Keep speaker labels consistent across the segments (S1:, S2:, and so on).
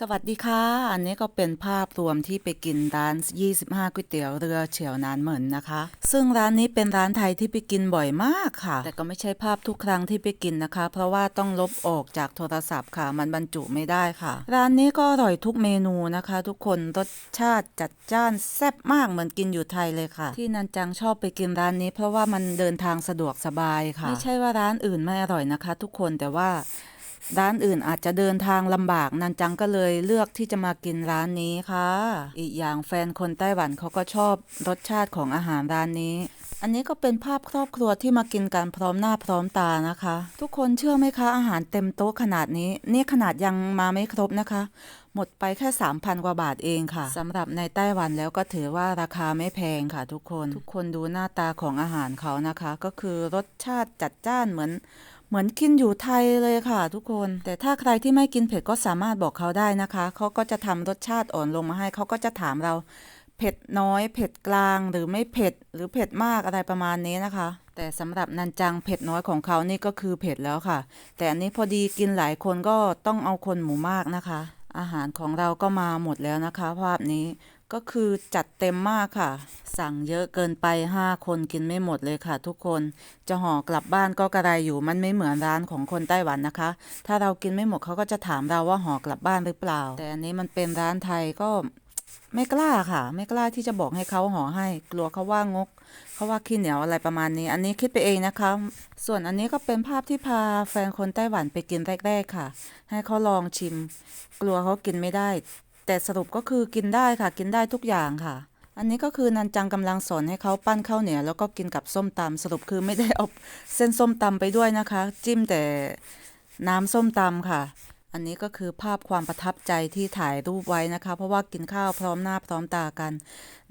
S1: สวัสดีค่ะ อันนี้ก็เป็นภาพรวมที่ไปกินร้าน 25ก๋วยเตี๋ยวเรือเฉียวนานเหมือนนะคะ ซึ่งร้านนี้เป็นร้านไทยที่ไปกินบ่อยมากค่ะ แต่ก็ไม่ใช่ภาพทุกครั้งที่ไปกินนะคะ เพราะว่าต้องลบออกจากโทรศัพท์ค่ะ มันบรรจุไม่ได้ค่ะ ร้านนี้ก็อร่อยทุกเมนูนะคะ ทุกคนรสชาติจัดจ้านแซ่บมากเหมือนกินอยู่ไทยเลยค่ะ ที่นันจังชอบไปกินร้านนี้ เพราะว่ามันเดินทางสะดวกสบายค่ะ ไม่ใช่ว่าร้านอื่นไม่อร่อยนะคะ ทุกคนแต่ว่า ร้านอื่นอาจจะเดินทางลำบากนันจังก็เลยเลือกที่จะมากินร้านนี้ค่ะ อีกอย่างแฟนคนไต้หวันเขาก็ชอบรสชาติของอาหารร้านนี้ อันนี้ก็เป็นภาพครอบครัวที่มากินกันพร้อมหน้าพร้อมตานะคะ ทุกคนเชื่อไหมคะ อาหารเต็มโต๊ะขนาดนี้ นี่ขนาดยังมาไม่ครบนะคะ หมดไปแค่ 3,000 กว่าบาทเองค่ะสำหรับในไต้หวันแล้วก็ถือว่าราคาไม่แพงค่ะ ทุกคนทุกคนดูหน้าตาของอาหารเขานะคะ ก็คือรสชาติจัดจ้านเหมือน เหมือนกินอยู่ไทยเลยค่ะทุกคน แต่ถ้าใครที่ไม่กินเผ็ดก็สามารถบอกเขาได้นะคะ เขาก็จะทำรสชาติอ่อนลงมาให้ เขาก็จะถามเราเผ็ดน้อย เผ็ดกลางหรือไม่เผ็ดหรือเผ็ดมากอะไรประมาณนี้นะคะ แต่สำหรับนันจังเผ็ดน้อยของเขานี่ก็คือเผ็ดแล้วค่ะ แต่อันนี้พอดีกินหลายคนก็ต้องเอาคนหมูมากนะคะ อาหารของเราก็มาหมดแล้วนะคะ ภาพนี้ ก็คือจัดเต็มมากค่ะ สั่งเยอะเกินไป 5 คนกินไม่หมดเลยค่ะ ทุกคน จะห่อกลับบ้านก็กระไรอยู่มันไม่เหมือนร้านของคนไต้หวันนะคะ ถ้าเรากินไม่หมดเขาก็จะถามเราว่าห่อกลับบ้านหรือเปล่า แต่อันนี้มันเป็นร้านไทยก็ไม่กล้าค่ะ ไม่กล้าที่จะบอกให้เขาห่อให้ กลัวเขาว่างกเขาว่าขี้เหนียวอะไรประมาณนี้ อันนี้คิดไปเองนะคะ ส่วนอันนี้ก็เป็นภาพที่พาแฟนคนไต้หวันไปกินแรกๆค่ะ ให้เขาลองชิม กลัวเขากินไม่ได้ แต่สรุปก็คือกินได้ค่ะ กินได้ทุกอย่างค่ะ อันนี้ก็คือนันจังกำลังสอนให้เขาปั้นข้าวเหนียวแล้วก็กินกับส้มตำสรุปคือไม่ได้เอาเส้นส้มตำไปด้วยนะคะ จิ้มแต่น้ำส้มตำค่ะ อันนี้ก็คือภาพความประทับใจที่ถ่ายรูปไว้นะคะ เพราะว่ากินข้าวพร้อมหน้าพร้อมตากัน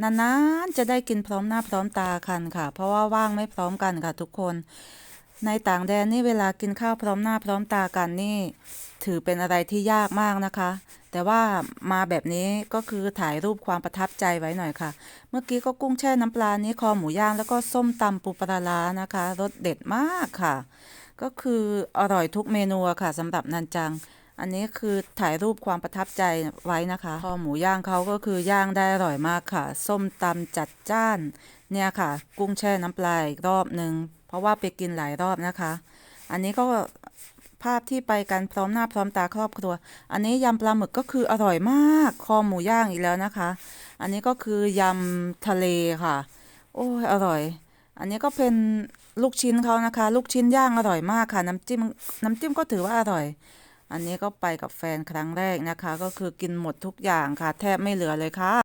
S1: นานๆจะได้กินพร้อมหน้าพร้อมตากันค่ะ เพราะว่าว่างไม่พร้อมกันค่ะทุกคน ในต่างแดนนี่เวลากินข้าวพร้อมหน้าพร้อมตากันนี่ ถือเป็นอะไรที่ยากมากนะคะ แต่ว่ามาแบบนี้ก็คือถ่ายรูปความประทับใจไว้หน่อยค่ะ เมื่อกี้ก็กุ้งแช่น้ำปลานี้คอหมูย่างแล้วก็ส้มตำปูปลาร้านะคะรสเด็ดมากค่ะ ก็คืออร่อยทุกเมนูค่ะสำหรับนันจัง อันนี้คือถ่ายรูปความประทับใจไว้นะคะ คอหมูย่างเขาก็คือย่างได้อร่อยมากค่ะ ส้มตำจัดจ้าน เนี่ยค่ะ กุ้งแช่น้ำปลาอีกรอบหนึ่งเพราะว่าไปกินหลายรอบนะคะ อันนี้ก็ ภาพที่ไปกันพร้อมหน้าพร้อมตาครอบครัว อันนี้ยำปลาหมึกก็คืออร่อยมาก คอหมูย่างอีกแล้วนะคะ อันนี้ก็คือยำทะเลค่ะ โอ้ยอร่อย อันนี้ก็เป็นลูกชิ้นเขานะคะ ลูกชิ้นย่างอร่อยมากค่ะ น้ำจิ้มน้ำจิ้มก็ถือว่าอร่อย อันนี้ก็ไปกับแฟนครั้งแรกนะคะ ก็คือกินหมดทุกอย่างค่ะ แทบไม่เหลือเลยค่ะ